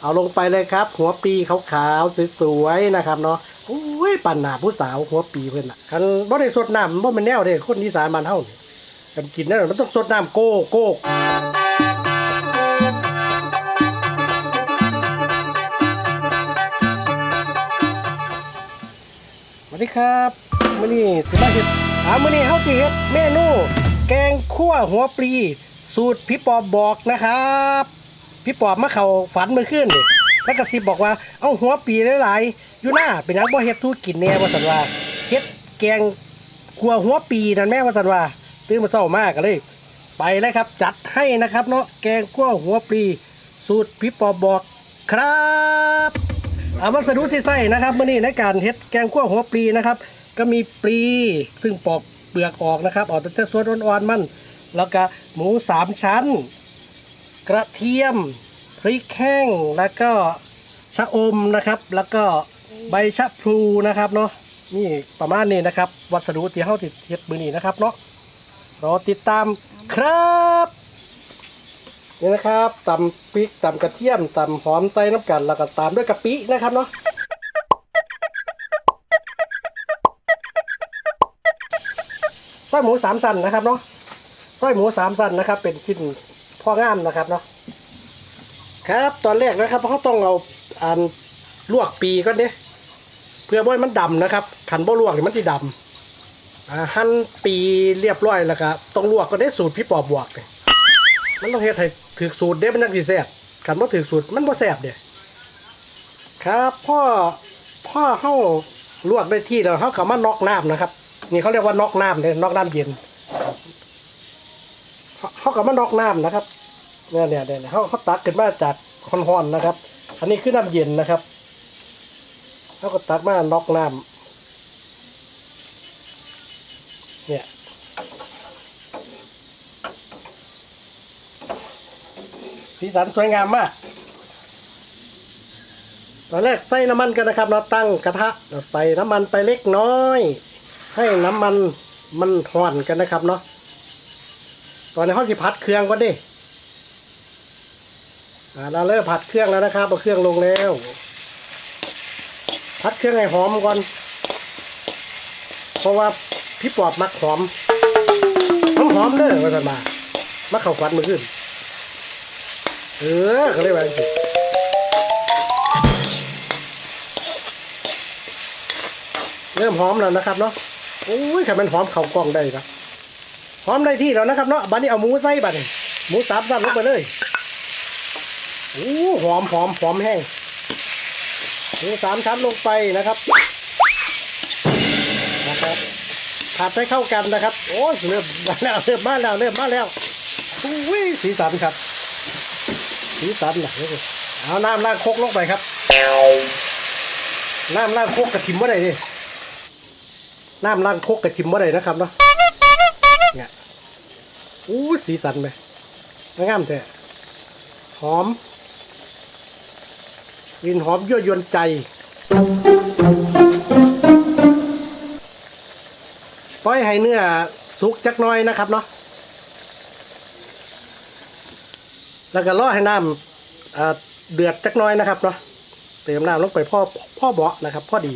เอาลงไปเลยครับ หัวปีขาวๆสวยๆนะครับเนาะโอ้ยปั่นหนาผู้สาวหัวปีเพิ่อนน่ะคันบ่ได้สดน้ำบ่แม่นแนวเด้คนอีสานบ้านเฮานี่กันกินนั่นมันต้องสดน้ำโกโก้สวัสดีครับมื้อนี้สิมาเฮ็ดอ่ามื้อนี้เฮาสิเฮ็ดเมนู แกงคั่วหัวปลี สูตรพี่ปอบบอกนะครับ พี่ปอบมาเขาฝันเมื่อคืนนี่แล้วก็สิบอกว่าเอาหัวปีหลายๆอยู่หน้าเป็นหยังบ่เฮ็ดทูกินแน่ว่าซั่นว่าเฮ็ดแกงคั่วหัวปีนั่นแม่ว่าซั่นว่าตื่นมาเช้ามากก็เลย ไปเลยครับ จัดให้นะครับ เนาะแกงคั่วหัวปลีสูตรพี่ปอบบอกครับเอาวัสดุที่ใส่นะครับมื่อนี้ในการเฮ็ดแกงคั่วหัวปลีนะครับ ก็มีปลีซึ่งปอกเปลือกออกนะครับออกแต่ส่วนอ่อนๆมัน แล้วก็หมูสามชั้น กระเทียม พริกแห้งแล้วก็ชะอมนะครับ แล้วก็ใบชะพลูนะครับเนาะนี่ประมาณนี้นะครับ วัสดุที่เฮาติดเฮ็ดมือนี้นะครับเนาะรอติดตามครับนี่นะครับตำพริกตำกระเทียมตำหอมใส่น้ำกันแล้วก็ตามด้วยกะปินะครับเนาะซอยหมูสามสันนะครับเนาะสร้อยหมูสามสั้นนะครับ เป็นชิ้น พ่องามนะครับเนาะครับ ตอนแรกนะครับเขาต้องเอาอันลวกปีก่อนเด้เพื่อบ่ให้มันดำนะครับขันบ่ลวกเนี่ยมันจะดำอ่าหั่นปีเรียบร้อยแล้วครับต้องลวกก็ได้สูตรพี่ปอบบวกเนี่ยมันต้องเฮ็ดให้ถือสูตรเด้มันจังสิแซ่บขันบ่ถือสูตรมันบ่แซ่บเด้ครับพ่อพ่อเฮาลวกได้ที่แล้วเฮาก็มานอกน้ำนะครับ นี่เขาเรียกว่านอกน้ำเลยนอกน้ำเย็น เขาเขากับมานอกน้ำนะครับเนี่ยเนี่ยเนี่ยเขาเขาตักขึ้นมาจากคอนฮอนนะครับ อันนี้คือน้ำเย็นนะครับเขาก็ตักมานอกน้ำเนี่ยสีสันสวยงามมากตอนแรกใส่น้ำมันกันนะครับ เราตั้งกระทะเราใส่น้ำมันไปเล็กน้อย ให้น้ำมันมันห่อนกันนะครับเนาะ ตอนนี้เขาสิผัดเครื่องก่อนดิเราเริ่มผัดเครื่องแล้วนะครับเอาเครื่องลงแล้วผัดเครื่องให้หอมก่อน เพราะว่าพี่ปอบมักหอมหอมหอมเด้อว่าสันมามาเข้าฟันมือขึ้น เออก็เลยว่าจังซี่เริ่มหอมแล้วนะครับเนาะโอ้ยถ้ามันหอมเข่ากล้องได้ครับ พร้อมได้ที่แล้วนะครับเนาะบัดนี้เอาหมูใส่บัดนี้หมูสามสั้นลงไปเลยโอ้หอมหอมหอมแห้งหมูสามชั้นลงไปนะครับนะครับผัดให้เข้ากันนะครับ โอ้ยเริ่มมาแล้วเริ่มมาแล้วเริ่มมาแล้วอุ้ยสีสันครับ สีสันนะเอาน้ำล้างโคกลงไปครับน้ำล้างโคกกระทิมว่าไรดิน้ำล้างโคกกระทิมว่าไรนะครับเนาะ เนี่ยอู้สีสันไปงามแท้หอมกลิ่นหอมยั่วยวนใจ ปล่อยให้เนื้อสุกจักน้อยนะครับเนาะแล้วก็รอให้น้ำเเดือดจักน้อยนะครับเนาะเติมน้ำลงไปพ่อพ่อเบาะนะครับพ่อดี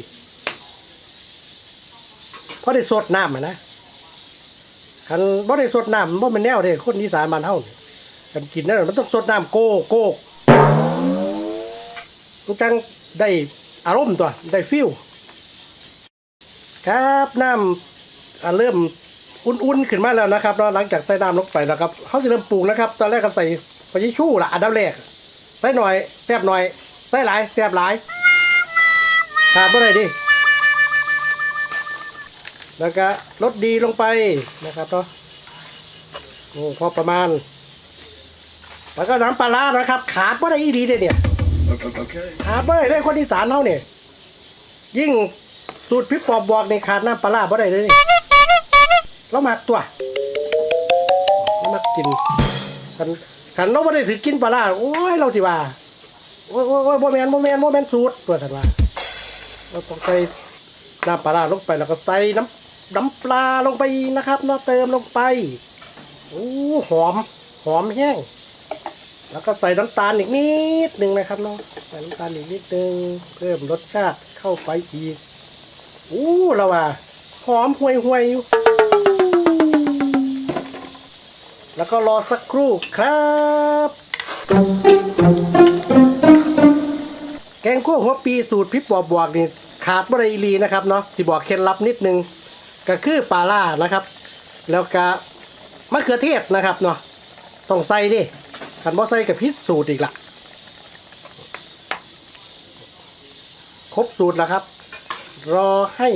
พ่อได้สดน้ำอะนะ คันบ่ได้สดน้ำบ่แม่นแนวเด้คนอีสานบ้านเฮานี่กันกินนั่นมันต้องสดน้ำโกโกกมันจังได้อารมณ์ตัวได้ฟิลครับน้ำอ่าเริ่มอุ่นๆขึ้นมาแล้วนะครับเนาะหลังจากใส่น้ำลงไปแล้วครับเขาจะเริ่มปรุงนะครับ ตอนแรกก็ใส่ปลาชิชูล่ะอันดับแรกใส่หน่อยแซ่บหน่อยใส่หลายแซ่บหลายขาดบ่ได้ดิ แล้วก็ลดดีลงไปนะครับเนาะโอ้พอประมาณ แล้วก็น้ำปลาร้านะครับ ขาดว่าได้อีดีเด้เนี่ย Okay. ขาดว่าได้เลยคนอีสานเฮาเนี่ยยิ่งสูตรพี่ปอบบอกในขาดน้ำปลาร้าบ่ได้เลยนี่เรามักตัวเรามักกินขันขันเราไม่ได้ถือกินปลาร้าโอ้ยเราสิว่าโอ้ยโอ้ยโอ้ยบ่แมนบ่แมนบ่แมนสูตรตัวถันว่าเราต้องใส่น้ำปลาร้าลงไปแล้วก็ใส่น้ำ น้ำปลาลงไปนะครับเนาะเติมลงไปโอ้หอม หอมแห้ง แล้วก็ใส่น้ำตาลอีกนิดหนึ่งนะครับเนาะใส่น้ำตาลอีกนิดหนึ่งเพิ่มรสชาติเข้าไปอีกอู้เราว่าหอมห่วยห่วยอยู่แล้วก็รอสักครู่ครับ แกงคั่วหัวปีสูตรพี่ปอบบวกนี่ขาดบริลีนะครับเนาะที่บอกเคล็ดลับนิดนึง ก็คือปลาล่านะครับ แล้วก็มะเขือเทศนะครับเนาะต้องใส่ดิขันบ่ใส่กับพิษสูตรอีกละครบสูตรแล้วครับ รอให้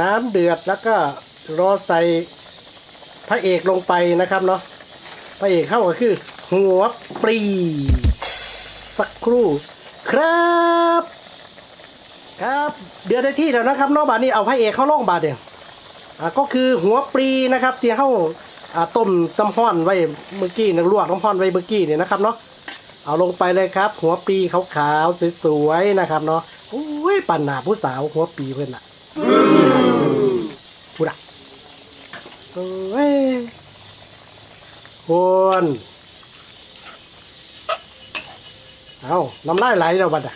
น้ำเดือดแล้วก็รอใส่พระเอกลงไปนะครับเนาะพระเอกเข้าก็คือ หัวปลีสักครู่ครับ ครับ เดือดได้ที่แล้วนะครับนอกบาดนี้เอาพระเอกเข้าล่องบาดเดียวอ่าก็คือหัวปลีนะครับที่เข้าอ่าต้มน้ำห้อนไว้เมื่อกี้นะลวกน้ำห้อนไว้เมื่อกี้เนี่ยนะครับเนาะเอาลงไปเลยครับ หัวปลีขาวๆสวยๆนะครับเนาะโอ้ยปั่นหนาผู้สาวหัวปลีเพื่อนอะนี่หั่นเพิ่นพูดอะโอ้ยคนเอาน้ำลายไหลแล้วบัดอะ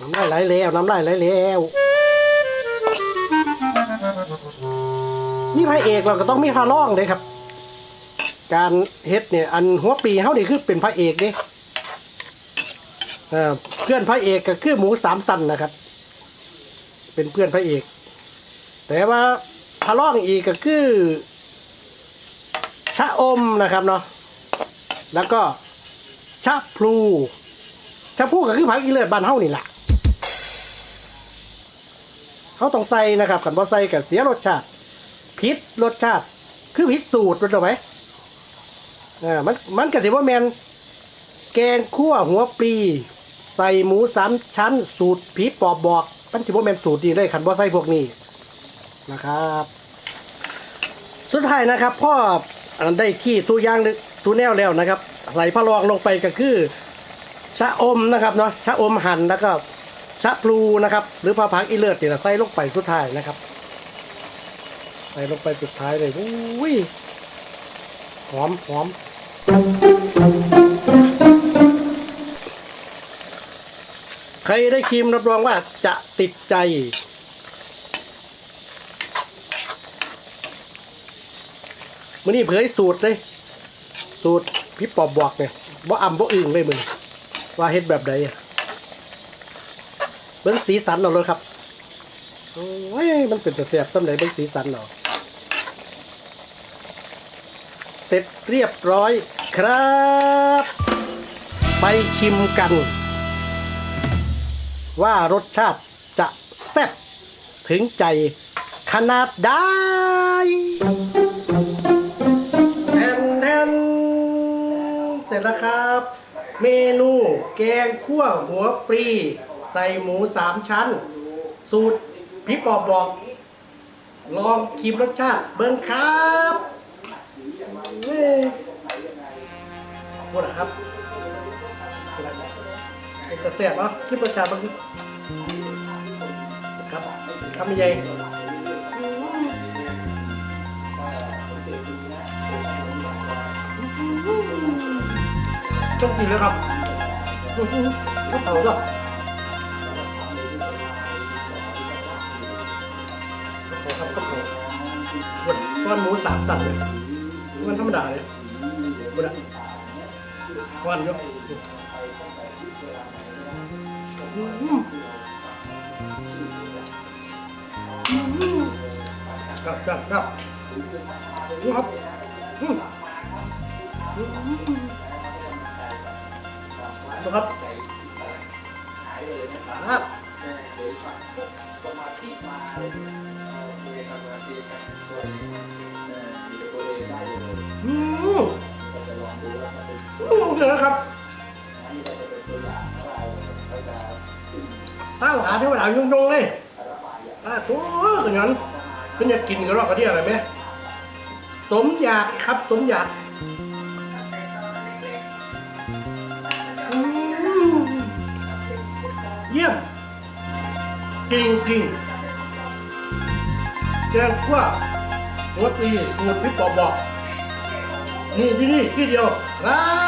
น้ำลายไหลแล้วน้ำลายไหลแล้วนี่พระเอกเราก็ต้องมีพระร่องเลยครับ การเฮ็ดเนี่ยอันหัวปีเขานี่คือเป็นพระเอกเด้เออเพื่อนพระเอกก็คือหมูสามสันนะครับ เป็นเพื่อนพระเอก แต่ว่าพระร่องอีกก็คือชะอมนะครับเนาะแล้วก็ชะพลูชะพูก็คือผักอีเลือดบ้านเฮานี่แหละ เขาต้องใส่นะครับขันบ่ใส่กับเสียรสชาติพิษรสชาติ คือพิษสูตรรู้ไหมเออมันมันก็ถือว่าแมนแกงคั่วหัวปลีใส่หมูสามชั้น สูตรผีปอบบอกมันถือว่าแมนสูตรดีเลยขันบ่ใส่พวกนี้นะครับ สุดท้ายนะครับพ่ออันได้ที่ตัวย่างตัวแนวแล้วนะครับ ใส่พะลองลงไปก็คือชะอมนะครับเนาะชะอมหั่นแล้วก็ ชะพลูนะครับ หรือผักผักอีเลือดเนี่ยใส่ลงไปสุดท้ายนะครับ ใส่ลงไปสุดท้ายเลยอุ้ยหอมหอมใครได้ครีมรับรองว่าจะติดใจ มื่อนี้เผยสูตรเลย สูตรพี่ปอบบอกเนี่ยว่าอ่ำว่าอึ่งเลยมึงว่าเฮ็ดแบบใดอะ บิ้งสีสันเอาเลยครับโอ้ยมันเป็นตะเสียบต้นไหนเบิ้งสีสันเอาเสร็จเรียบร้อยครับ ไปชิมกัน ว่ารสชาติจะแซ่บถึงใจขนาดใดแทนแทนเสร็จแล้วครับ เมนูแกงคั่วหัวปลี ใส่หมูสามชั้น สูตรพี่ปอบบอก ลองชิมรสชาติเบิ้งครับเว้ยหมดนะครับเป็นกระเสียบเนาะคลิปรสชาติเบ้างสิครับทำยังไงต้องกินแล้วครับอื้อหือก็เผาก็ก็ วันวันหมูสามสัตว์เลยวันธรรมดาเลยวันอะวันเยอะอื้อหืออื้อหือครับครับครับ ดูครับอื้ออื้อหือดูครับครับอืมอืมเดี๋ยวนะครับป้าขาเทวดายุ่งๆเลยป้าตัวกันงั้นคุณอยากกินกันหรอกเขาเรียกอะไรไหมสมอยากครับสมอยากอืมเยี่ยมจริงจริงๆ แกงคั่วหัวปลีสูตรพี่ปอบอกนี่ที่นี่ที่เดียวครับ